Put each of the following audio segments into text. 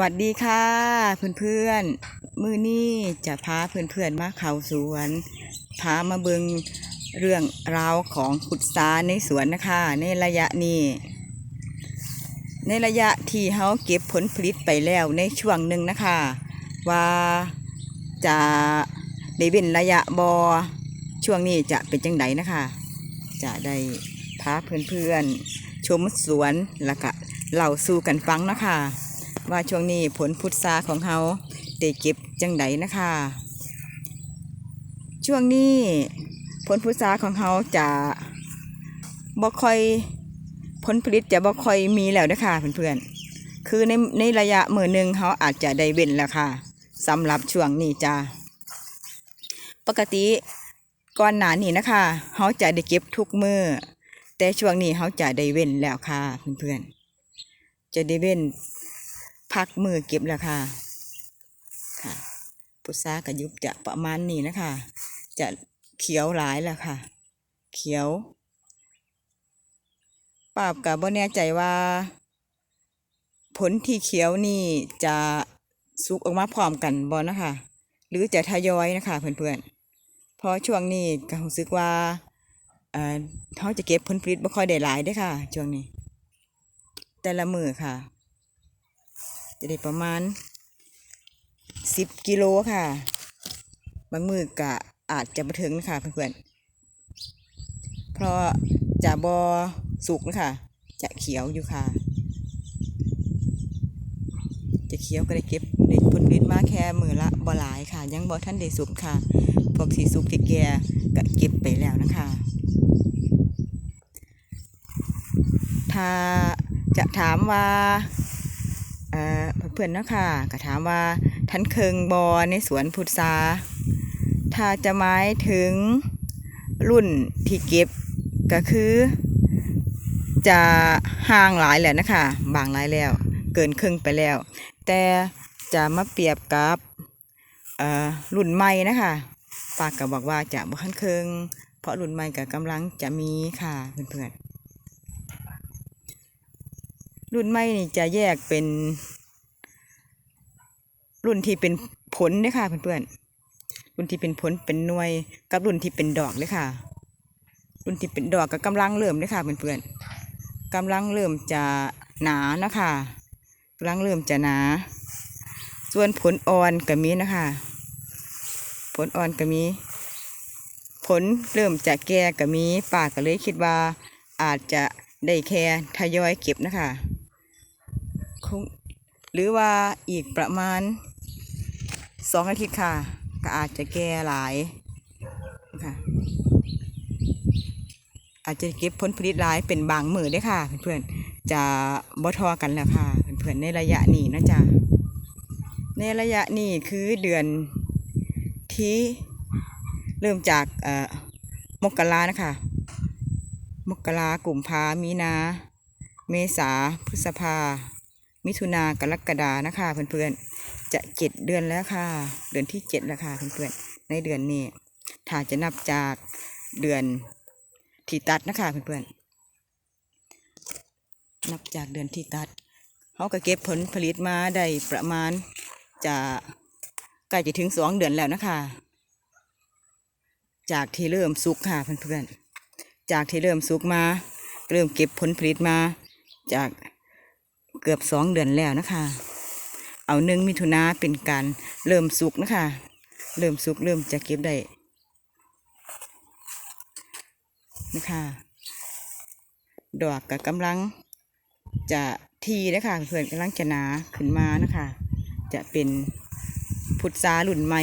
วัสดีค่ะ เพื่อนๆ มือนี้จะพาเพื่อนๆมาเขาสวน พามาเบิงเรื่องราวของขุดสาในสวนนะคะ ในระยะนี้ ในระยะที่เขาเก็บผลผลิตไปแล้วในช่วงหนึ่งนะคะ ว่าจะได้เว้นระยะบอช่วงนี้จะเป็นจังไดนะคะ จะได้พาเพื่อนๆชมสวนแล้วก็เล่าสู่กันฟังนะคะ ว่าช่วงนี้ผลพุทราของเขาได้เก็บจังไดนะคะ ช่วงนี้ผลพุทราของเขาจะบ่ค่อยผลผลิตจะบ่ค่อยมีแล้วนะคะเพื่อนๆ คือในในระยะมือหนึ่งเขาอาจจะได้เว้นแล้วค่ะสำหรับช่วงนี้จ้าปกติก่อนหนานี้นะคะเขาจะได้เก็บทุกมือแต่ช่วงนี้เขาจะได้เว้นแล้วค่ะเพื่อนๆจะได้เว้น พักมือเก็บแล้วค่ะค่ะพุทรากระยุบจะประมาณนี้นะคะ จะเขียวหลายแล้วค่ะ เขียวปราบกับบ่แน่ใจว่า ผลที่เขียวนี่จะสุกออกมาพร้อมกันบ่นะคะ หรือจะทยอยนะคะเพื่อนๆเพราะช่วงนี้ก็รู้สึกว่าเอ่อเขาจะเก็บผลผลิตบ่ค่อยได้หลายเด้ค่ะ ช่วงนี้ แต่ละมือค่ะ จะได้ประมาณสิบกิโลค่ะ บางมือกะอาจจะมาถึงนะคะเพื่อนๆ เพราะจะบอสุกนะคะจะเขียวอยู่ค่ะ จะเขียวก็ได้เก็บได้ผลผลิตมาแค่มือละบ่หลายค่ะ ยังบ่ท่านได้สุกค่ะ พวกสีสุกที่แก่ก็เก็บไปแล้วนะคะ ถ้าจะถามว่า เพื่อนๆนะคะก็ถามว่าทันเคิงบอในสวนพุทราถ้าจะหมายถึงรุ่นที่เก็บก็คือ จะห่างหลายแล้วนะคะบางหลายแล้ว เกินครึ่งไปแล้ว แต่จะมาเปรียบกับรุ่นใหม่นะคะปากก็บอกว่าจะบ่ทันเคิงเพราะรุ่นใหม่ก็กำลังจะมีค่ะเพื่อนๆ รุ่นใหม่นี่จะแยกเป็น รุ่นที่เป็นผลเลยค่ะเพื่อนๆ รุ่นที่เป็นผลเป็นหน่วย กับรุ่นที่เป็นดอกเลยค่ะ รุ่นที่เป็นดอกก็กำลังเริ่มเลยค่ะเพื่อนๆกำลังเริ่มจะหนานะคะกำลังเริ่มจะหนา ส่วนผลอ่อนก็มีนะคะ ผลอ่อนก็มี ผลเริ่มจะแก่ก็มีปาก็เลยคิดว่าอาจจะได้แค่ทยอยเก็บนะคะ งหรือว่าอีกประมาณสองอาทิตย์ค่ะ ก็อาจจะแก่หลายนะคะอาจจะเก็บผลผลิตหลายเป็นบางมือได้ค่ะ เพื่อนๆจะบ่ทอกันแล้วค่ะ เพื่อนๆในระยะนี้นะจ๊ะในระยะนี้คือเดือนที่เริ่มจากมกรานะคะ มกรากลุ่มภามีนา เมษาพฤษภา มิถุนากรกฎานะคะเพื่อนๆจะเจ็ดเดือนแล้วค่ะ เดือนที่เจ็ดแล้วค่ะเพื่อนๆในเดือนนี้ถ้าจะนับจากเดือนที่ตัดนะคะเพื่อนๆนับจากเดือนที่ตัดเขาก็เก็บผลผลิตมาได้ประมาณจะใกล้จะถึงสองเดือนแล้วนะคะ จากที่เริ่มสุกค่ะเพื่อนๆจากที่เริ่มสุกมา เริ่มเก็บผลผลิตมาจาก เกือบสองเดือนแล้วนะคะ เอาหนึ่งมิถุนาเป็นการเริ่มสุกนะคะ เริ่มสุกเริ่มจะเก็บได้นะคะดอกกับกำลังจะทีนะคะเพื่อนกำลังจะหนาขึ้นมานะคะ จะเป็นพุทรารุ่นใหม่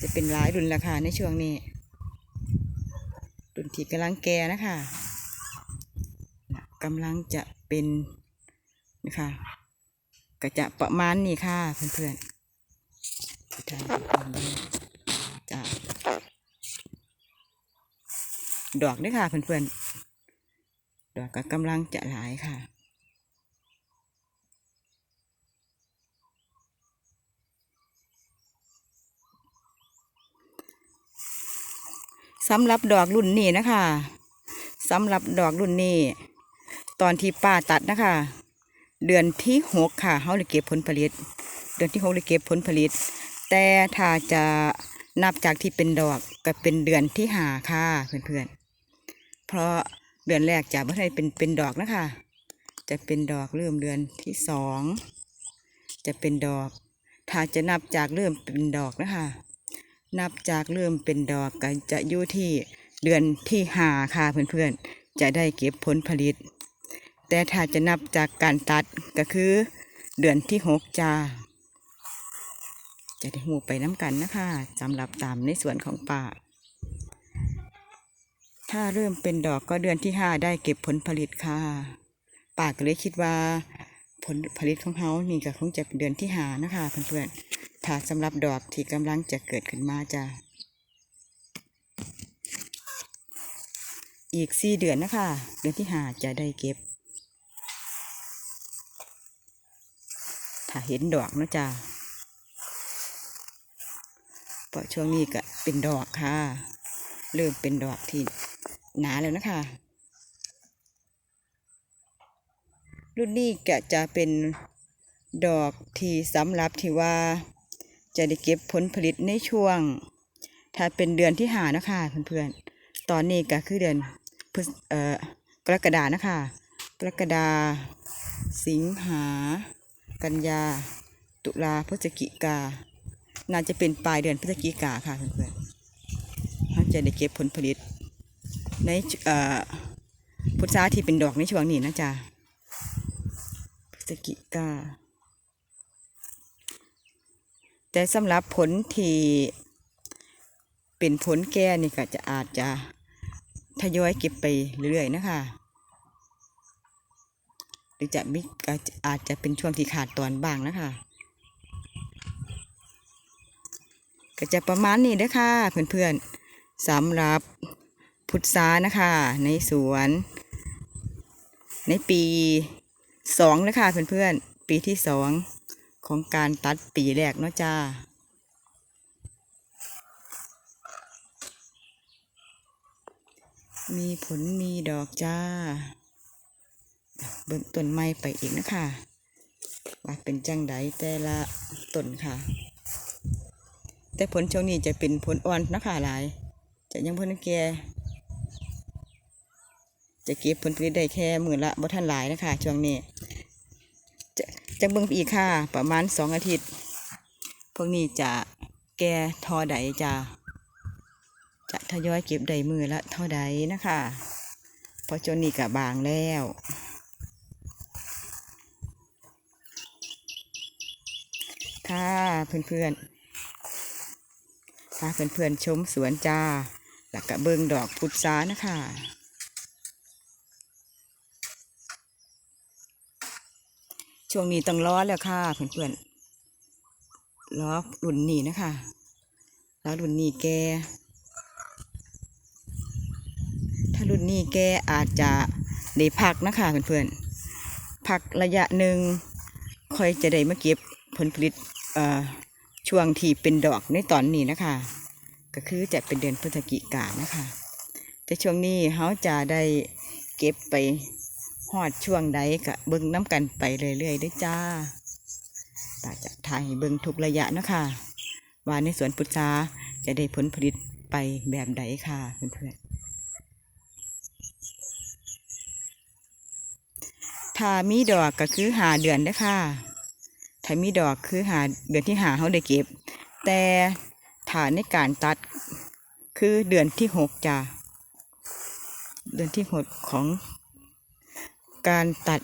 จะเป็นหลายรุ่นราคาในช่วงนี้รุ่นที่กำลังแก่นะคะ กำลังจะเป็นนะคะก็จะประมาณนี้ค่ะเพื่อนๆจะจะดอกด้วยค่ะเพื่อนๆดอกก็กำลังจะหลายค่ะสำหรับดอกรุ่นนี้นะคะสำหรับดอกรุ่นนี้ ตอนที่ป้าตัดนะคะ เดือนที่หกค่ะเขาเลยเก็บผลผลิต เดือนที่หกเลยเก็บผลผลิต แต่ถ้าจะนับจากที่เป็นดอกก็เป็นเดือนที่หาค่ะเพื่อนๆ เพราะเดือนแรกจะไม่ได้เป็นเป็นดอกนะคะ จะเป็นดอกเริ่มเดือนที่สองจะเป็นดอก ถ้าจะนับจากเริ่มเป็นดอกนะคะ นับจากเริ่มเป็นดอกก็จะอยู่ที่เดือนที่หาค่ะเพื่อนๆ จะได้เก็บผลผลิต แต่ถ้าจะนับจากการตัดก็คือเดือนที่หกจ้า จะได้หูไปน้ำกันนะคะสำหรับตามในส่วนของป่า ถ้าเริ่มเป็นดอกก็เดือนที่ห้าได้เก็บผลผลิตค่ะ ป่าก็เลยคิดว่า ผลผลิตของเขานี่ก็คงจะเป็นเดือนที่หานะคะเพื่อนๆ ถ้าสำหรับดอกที่กำลังจะเกิดขึ้นมาจ้ะอีกสี่เดือนนะคะ เดือนที่หาจะได้เก็บ ถ้าเห็นดอกนะจ๊ะเพราะช่วงนี้ก็เป็นดอกค่ะ เริ่มเป็นดอกที่หนาแล้วนะคะ รุ่นนี้ก็จะเป็นดอกที่สำหรับที่ว่า จะได้เก็บผลผลิตในช่วง ถ้าเป็นเดือนที่หานะคะเพื่อนๆ ตอนนี้ก็คือเดือนพฤษเอ่อกรกฎานะคะ กรกฎาสิงหา กันยา ตุลาพฤศจิกา น่าจะเป็นปลายเดือนพฤศจิกาค่ะเพื่อนๆเขาจะได้เก็บผลผลิต ในพุทราที่เป็นดอกในช่วงนี้นะจ๊ะพฤศจิกา แต่สำหรับผลที่เป็นผลแก่นี่ก็จะอาจจะทยอยเก็บไปเรื่อยๆนะคะ หรือจะมีอาจจะเป็นช่วงที่ขาดตอนบ้างนะคะก็จะประมาณนี้เด้ค่ะเพื่อนๆสำหรับพุทรานะคะ ในสวน ในปีสองนะคะเพื่อนๆ ปีที่สองของการตัดปีแรกเนาะจ้ามีผลมีดอกจ้า เบิ่งต้นไม้ไปอีกนะคะว่าเป็นจังไดแต่ละต้นค่ะ แต่ผลช่วงนี้จะเป็นผลอ่อนนะคะหลาย จะยังเพิ่นแก่จะเก็บผลผลิตได้แค่หมือละบ่ทันหลายนะคะช่วงนี้จะจะเบิ่งปอีกค่ะ ประมาณสองอาทิตย์ พวกนี้จะแก่ทอใดจ้าจะทยอยเก็บได้มือละท่าใดนะคะ เพราะช่วงนี้ก็บางแล้ว ค่ะเพื่อนๆพาเพื่อนๆชมสวนจ้าแล้วก็เบิ่งดอกพุทรานะคะช่วงนี้ต้องร้อนแล้วค่ะเพื่อนๆล้อรุ่นนี้นะคะล้อรุ่นนี้แก ถ้ารุ่นนี้แกอาจจะได้พักนะคะเพื่อนๆพักระยะหนึ่งค่อยจะได้มาเก็บผลผลิต ช่วงที่เป็นดอกในตอนนี้นะคะ ก็คือจะเป็นเดือนพฤศจิกายนนะคะ แต่ช่วงนี้เขาจะได้เก็บไปหอดช่วงใดก็เบิ่งน้ำกันไปเรื่อยๆเด้จ้าตาจะถ่ายเบิ่งทุกระยะนะคะว่าในสวนพุทราจะได้ผลผลิตไปแบบใดค่ะเพื่อนๆถ้ามีดอกก็คือหาเดือนเด้ค่ะ ถ้ามีดอกคือหาเดือนที่หาเขาได้เก็บ แต่ถ้าในการตัดคือเดือนที่หกจ้ะเดือนที่หกของการตัด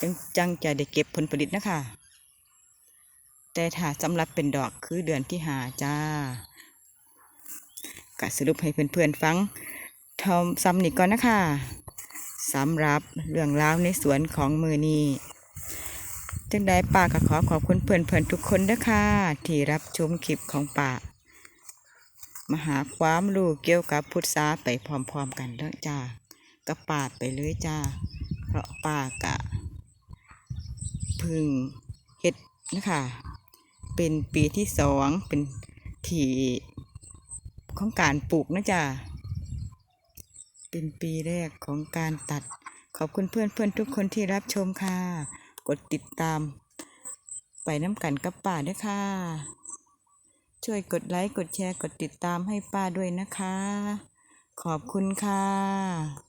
จังจังจะได้เก็บผลผลิตนะคะ แต่ถ้าสำหรับเป็นดอกคือเดือนที่หาจ้าก็สรุปให้เพื่อนๆฟังทอมซ้ำนี่ก่อนนะคะสำหรับเรื่องราวในสวนของมือนี้ จังได้ป้าก็ขอขอบคุณเพื่อนเพื่อนทุกคนด้วยค่ะ ที่รับชมคลิปของป้ามหาความรู้เกี่ยวกับพุทธศาไปพร้อมๆกันเด้อจ้าก็ป่าไปเลยจ้า เพราะป้ากะพึ่งเฮ็ดนะคะ เป็นปีที่สองเป็นที่ของการปลูกนะจ้าเป็นปีแรกของการตัดขอบคุณเพื่อนเพื่อนทุกคนที่รับชมค่ะ กดติดตาม ไปน้ำกันกับป้าด้วยค่ะ ช่วยกดไลค์ กดแชร์ กดติดตามให้ป้าด้วยนะคะ ขอบคุณค่ะ